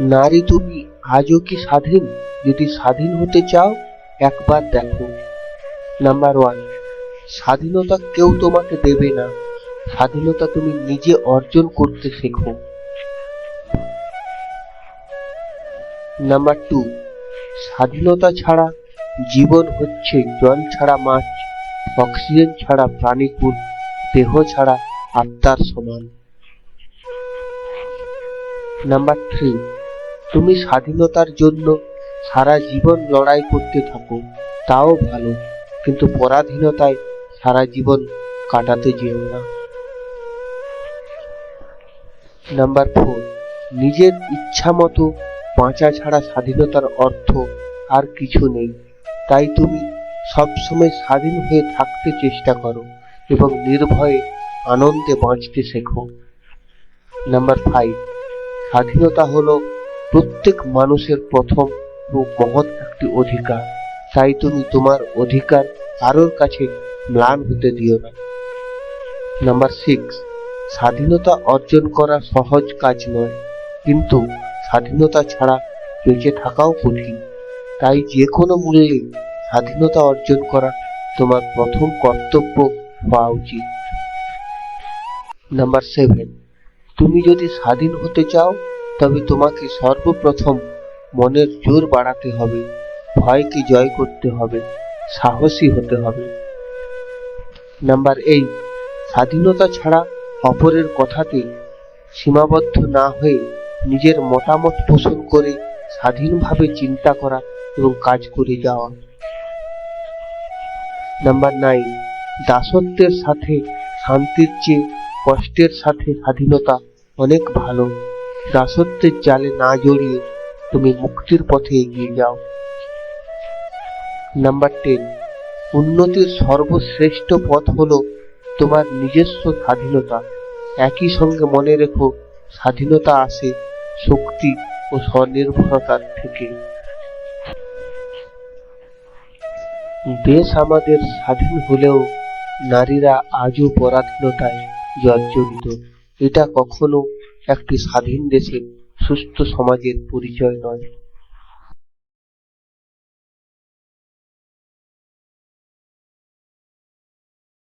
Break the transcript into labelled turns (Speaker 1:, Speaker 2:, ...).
Speaker 1: নারী তুমি আজও কি স্বাধীন? যদি স্বাধীন হতে চাও, একবার দেখো। নাম্বার ওয়ান স্বাধীনতা কেউ তোমাকে দেবে না। স্বাধীনতা তুমি নিজে অর্জন করতে শেখো। নাম্বার টু স্বাধীনতা ছাড়া জীবন হচ্ছে জল ছাড়া মাছ, অক্সিজেন ছাড়া প্রাণীকুল দেহ ছাড়া আত্মার সমান। নাম্বার থ্রি তুমি স্বাধীনতার জন্য সারা জীবন লড়াই করতে থাকো, তাও ভালো, কিন্তু পরাধীনতায় সারা জীবন কাটাতে যেও না। নাম্বার ফোর নিজের ইচ্ছা মতো বাঁচা ছাড়া স্বাধীনতার অর্থ আর কিছু নেই। তাই তুমি সবসময় স্বাধীন হয়ে থাকতে চেষ্টা করো এবং নির্ভয়ে আনন্দে বাঁচতে শেখো। নাম্বার ফাইভ স্বাধীনতা হলো প্রত্যেক মানুষের প্রথম ও মহৎ একটি অধিকার। তাই তুমি তোমার অধিকার কারোর কাছে ম্লান হতে দিও না। নাম্বার সিক্স স্বাধীনতা অর্জন করা সহজ কাজ নয়। কিন্তু স্বাধীনতা ছাড়া বেঁচে থাকাও কঠিন। তাই যে কোনো মূল্যে স্বাধীনতা অর্জন করা তোমার প্রথম কর্তব্য হওয়া উচিত। নাম্বার সেভেন তুমি যদি স্বাধীন হতে চাও তবে তোমাকে সর্বপ্রথম মনের জোর বাড়াতে হবে, ভয়কে জয় করতে হবে, সাহসী হতে হবে। নাম্বার এই স্বাধীনতা ছাড়া অপরের কথাতে সীমাবদ্ধ না হয়ে নিজের মতামত পোষণ করে স্বাধীনভাবে চিন্তা করা এবং কাজ করে যাওয়া। নাম্বার নাইন দাসত্বের সাথে, শান্তির চেয়ে কষ্টের সাথে স্বাধীনতা অনেক ভালো। দাসত্বের জালে না জড়িয়ে তুমি মুক্তির পথে এগিয়ে যাও। নাম্বার টেন উন্নতির সর্বশ্রেষ্ঠ পথ হলো তোমার নিজস্ব স্বাধীনতা। একই সঙ্গে মনে রেখো, স্বাধীনতা আসে শক্তি ও স্বনির্ভরতার থেকে। দেশ আমাদের স্বাধীন হলেও নারীরা আজও পরাধীনতায় জর্জরিত। এটা কখনো একটি স্বাধীন দেশের সুস্থ সমাজের পরিচয় নয়।